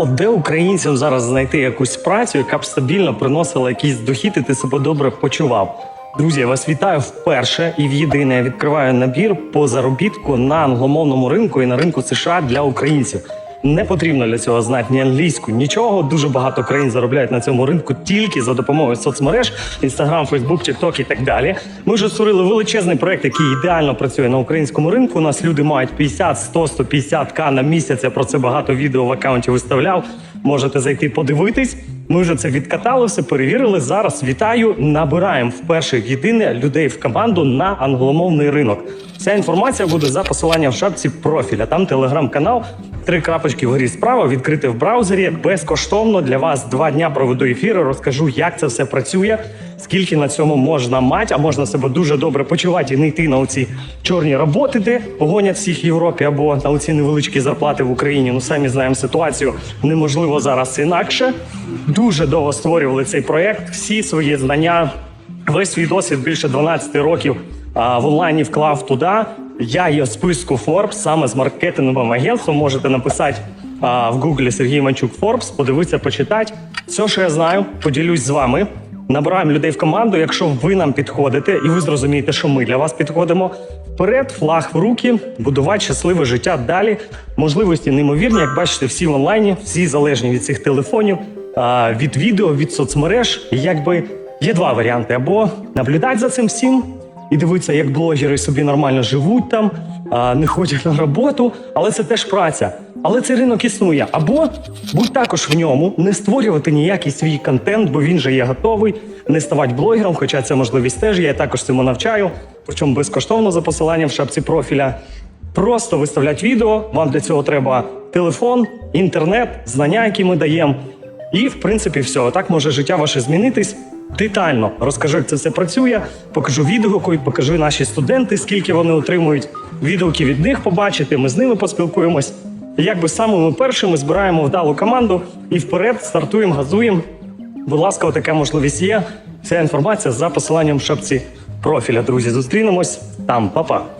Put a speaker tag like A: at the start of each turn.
A: От де українцям зараз знайти якусь працю, яка б стабільно приносила якийсь дохід, і ти себе добре почував. Друзі, я вас вітаю вперше і в єдине я відкриваю набір по заробітку на англомовному ринку і на ринку США для українців. Не потрібно для цього знати ні англійську, нічого. Дуже багато країн заробляють на цьому ринку тільки за допомогою соцмереж, Інстаграм, Фейсбук, Тікток і так далі. Ми вже створили величезний проект, який ідеально працює на українському ринку. У нас люди мають 50, 100, 150 к на місяць. Я про це багато відео в аккаунті виставляв. Можете зайти подивитись. Ми вже це відкатали, все перевірили. Зараз вітаю. Набираємо вперше єдине людей в команду на англомовний ринок. Вся інформація буде за посиланням в шапці профіля. Там телеграм-канал. Три крапочки вгорі справа відкрити в браузері безкоштовно для вас два дня проведу ефіри. Розкажу, як це все працює, скільки на цьому можна мати, а можна себе дуже добре почувати і не йти на оці чорні роботи, де погонять всіх в Європі або на оці невеличкі зарплати в Україні. Ну самі знаємо ситуацію. Неможливо зараз інакше. Дуже довго створювали цей проект. Всі свої знання, весь свій досвід більше 12 років в онлайні вклав туди. Я є в списку Forbes саме з маркетинговим агентством. Можете написати в Гуглі Сергій Манчук Forbes, подивитися, почитати. Все, що я знаю, поділюсь з вами. Набираємо людей в команду. Якщо ви нам підходите, і ви зрозумієте, що ми для вас підходимо. Вперед, флаг в руки, будувати щасливе життя далі. Можливості неймовірні, як бачите, всі в онлайні, всі залежні від цих телефонів, від відео, від соцмереж. Якби є два варіанти: або наблюдати за цим всім і дивитися, як блогери собі нормально живуть там, не ходять на роботу, але це теж праця. Але цей ринок існує. Або будь також в ньому, не створювати ніякий свій контент, бо він же є готовий, не ставати блогером, хоча ця можливість теж. Я також цьому навчаю, причому безкоштовно за посиланням в шапці профіля. Просто виставляти відео. Вам для цього треба телефон, інтернет, знання, які ми даємо. І в принципі, все. Так може життя ваше змінитись. Детально розкажу, як це все працює. Покажу відгуки, покажу наші студенти, скільки вони отримують. Відгуки від них побачити. Ми з ними поспілкуємось. Якби самими першими збираємо вдалу команду і вперед стартуємо, газуємо. Будь ласка, така можливість є. Вся інформація за посиланням в шапці профіля. Друзі, зустрінемось там, Па-па.